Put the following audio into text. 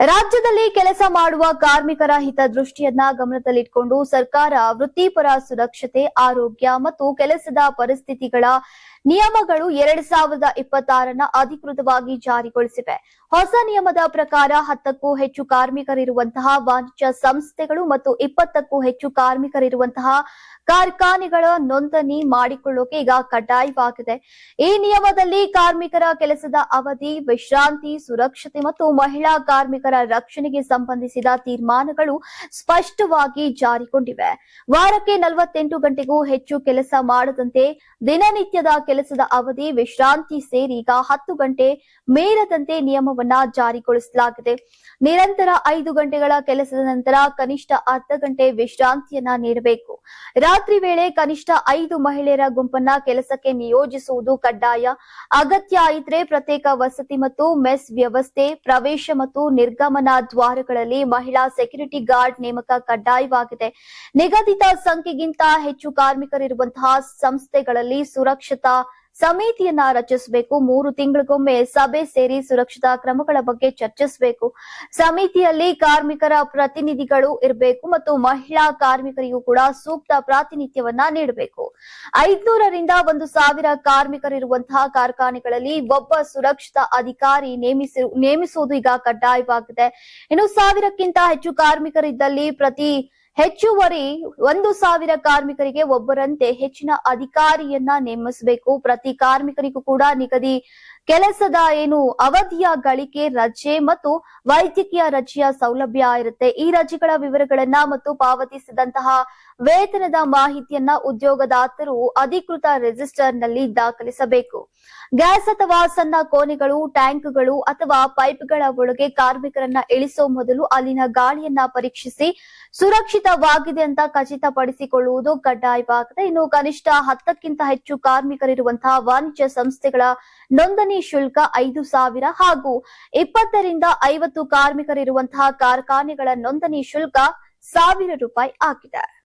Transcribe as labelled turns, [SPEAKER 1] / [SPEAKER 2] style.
[SPEAKER 1] ರಾಜ್ಯದಲ್ಲಿ ಕೆಲಸ ಮಾಡುವ ಕಾರ್ಮಿಕರ ಹಿತದೃಷ್ಟಿಯನ್ನ ಗಮನದಲ್ಲಿಟ್ಟುಕೊಂಡು ಸರ್ಕಾರ ವೃತ್ತಿಪರ ಸುರಕ್ಷತೆ, ಆರೋಗ್ಯ ಮತ್ತು ಕೆಲಸದ ಪರಿಸ್ಥಿತಿಗಳ ನಿಯಮಗಳು ಎರಡ್ ಸಾವಿರದ ಇಪ್ಪತ್ತಾರನ್ನ ಅಧಿಕೃತವಾಗಿ ಜಾರಿಗೊಳಿಸಿವೆ. ಹೊಸ ನಿಯಮದ ಪ್ರಕಾರ ಹತ್ತಕ್ಕೂ ಹೆಚ್ಚು ಕಾರ್ಮಿಕರಿರುವಂತಹ ವಾಣಿಜ್ಯ ಸಂಸ್ಥೆಗಳು ಮತ್ತು ಇಪ್ಪತ್ತಕ್ಕೂ ಹೆಚ್ಚು ಕಾರ್ಮಿಕರಿರುವಂತಹ ಕಾರ್ಖಾನೆಗಳ ನೋಂದಣಿ ಮಾಡಿಕೊಳ್ಳೋಕೆ ಈಗ ಕಡ್ಡಾಯವಾಗಿದೆ. ಈ ನಿಯಮದಲ್ಲಿ ಕಾರ್ಮಿಕರ ಕೆಲಸದ ಅವಧಿ, ವಿಶ್ರಾಂತಿ, ಸುರಕ್ಷತೆ ಮತ್ತು ಮಹಿಳಾ ಕಾರ್ಮಿಕರ ರಕ್ಷಣೆಗೆ ಸಂಬಂಧಿಸಿದ ತೀರ್ಮಾನಗಳು ಸ್ಪಷ್ಟವಾಗಿ ಜಾರಿಗೊಂಡಿವೆ. ವಾರಕ್ಕೆ ನಲವತ್ತೆಂಟು ಗಂಟೆಗೂ ಹೆಚ್ಚು ಕೆಲಸ ಮಾಡದಂತೆ ದಿನನಿತ್ಯದ ಕೆಲಸದ ಅವಧಿ ವಿಶ್ರಾಂತಿ ಸೇರಿ ಈಗ ಹತ್ತು ಗಂಟೆ ಮೇಲದಂತೆ ನಿಯಮವನ್ನ ಜಾರಿಗೊಳಿಸಲಾಗಿದೆ. ನಿರಂತರ ಐದು ಗಂಟೆಗಳ ಕೆಲಸದ ನಂತರ ಕನಿಷ್ಠ ಅರ್ಧ ಗಂಟೆ ವಿಶ್ರಾಂತಿಯನ್ನ ನೀಡಬೇಕು. ರಾತ್ರಿ ವೇಳೆ ಕನಿಷ್ಠ ಐದು ಮಹಿಳೆಯರ ಗುಂಪನ್ನ ಕೆಲಸಕ್ಕೆ ನಿಯೋಜಿಸುವುದು ಕಡ್ಡಾಯ. ಅಗತ್ಯ ಇದ್ರೆ ಪ್ರತ್ಯೇಕ ವಸತಿ ಮತ್ತು ಮೆಸ್ ವ್ಯವಸ್ಥೆ, ಪ್ರವೇಶ ಮತ್ತು ನಿರ್ಗಮನ ದ್ವಾರಗಳಲ್ಲಿ ಮಹಿಳಾ ಸೆಕ್ಯೂರಿಟಿ ಗಾರ್ಡ್ ನೇಮಕ ಕಡ್ಡಾಯವಾಗಿದೆ. ನಿಗದಿತ ಸಂಖ್ಯೆಗಿಂತ ಹೆಚ್ಚು ಕಾರ್ಮಿಕರಿರುವಂತಹ ಸಂಸ್ಥೆಗಳಲ್ಲಿ ಸುರಕ್ಷತಾ ಸಮಿತಿಯನ್ನ ರಚಿಸಬೇಕು, ಮೂರು ತಿಂಗಳಿಗೊಮ್ಮೆ ಸಭೆ ಸೇರಿ ಸುರಕ್ಷತಾ ಕ್ರಮಗಳ ಬಗ್ಗೆ ಚರ್ಚಿಸಬೇಕು. ಸಮಿತಿಯಲ್ಲಿ ಕಾರ್ಮಿಕರ ಪ್ರತಿನಿಧಿಗಳು ಇರಬೇಕು ಮತ್ತು ಮಹಿಳಾ ಕಾರ್ಮಿಕರಿಗೂ ಕೂಡ ಸೂಕ್ತ ಪ್ರಾತಿನಿಧ್ಯವನ್ನ ನೀಡಬೇಕು. ಐದ್ನೂರರಿಂದ ಒಂದು ಸಾವಿರ ಕಾರ್ಮಿಕರಿರುವಂತಹ ಕಾರ್ಖಾನೆಗಳಲ್ಲಿ ಒಬ್ಬ ಸುರಕ್ಷತಾ ಅಧಿಕಾರಿ ನೇಮಿಸಿ, ನೇಮಿಸುವುದು ಈಗ ಕಡ್ಡಾಯವಾಗಿದೆ. ಇನ್ನು ಸಾವಿರಕ್ಕಿಂತ ಹೆಚ್ಚು ಕಾರ್ಮಿಕರಿದ್ದಲ್ಲಿ ಪ್ರತಿ ಹೆಚ್ಚುವರಿ ಒಂದು ಸಾವಿರ ಕಾರ್ಮಿಕರಿಗೆ ಒಬ್ಬರಂತೆ ಹೆಚ್ಚಿನ ಅಧಿಕಾರಿಯನ್ನ ನೇಮಿಸಬೇಕು. ಪ್ರತಿ ಕಾರ್ಮಿಕರಿಗೂ ಕೂಡ ನಿಗದಿ ಕೆಲಸದ ಏನು ಅವಧಿಯ ಗಳಿಕೆ, ರಜೆ ಮತ್ತು ವೈದ್ಯಕೀಯ ರಜೆಯ ಸೌಲಭ್ಯ ಇರುತ್ತೆ. ಈ ರಜೆಗಳ ವಿವರಗಳನ್ನ ಮತ್ತು ಪಾವತಿಸಿದಂತಹ ವೇತನದ ಮಾಹಿತಿಯನ್ನ ಉದ್ಯೋಗದಾತರು ಅಧಿಕೃತ ರಿಜಿಸ್ಟರ್ನಲ್ಲಿ ದಾಖಲಿಸಬೇಕು. ಗ್ಯಾಸ್ ಅಥವಾ ಸಣ್ಣ ಕೋಣೆಗಳು, ಟ್ಯಾಂಕ್ಗಳು ಅಥವಾ ಪೈಪ್ಗಳ ಒಳಗೆ ಕಾರ್ಮಿಕರನ್ನ ಇಳಿಸೋ ಮೊದಲು ಅಲ್ಲಿನ ಗಾಳಿಯನ್ನ ಪರೀಕ್ಷಿಸಿ ಸುರಕ್ಷಿತವಾಗಿದೆ ಅಂತ ಖಚಿತಪಡಿಸಿಕೊಳ್ಳುವುದು ಕಡ್ಡಾಯವಾಗಿದೆ. ಇನ್ನು ಕನಿಷ್ಠ ಹತ್ತಕ್ಕಿಂತ ಹೆಚ್ಚು ಕಾರ್ಮಿಕರಿರುವಂತಹ ವಾಣಿಜ್ಯ ಸಂಸ್ಥೆಗಳ ನೋಂದಣಿ ಶುಲ್ಕ ಐದು ಸಾವಿರ ಹಾಗೂ ಇಪ್ಪತ್ತರಿಂದ ಐವತ್ತು ಕಾರ್ಮಿಕರಿರುವಂತಹ ಕಾರ್ಖಾನೆಗಳ ನೋಂದಣಿ ಶುಲ್ಕ ಸಾವಿರ ರೂಪಾಯಿ ಆಗಿದೆ.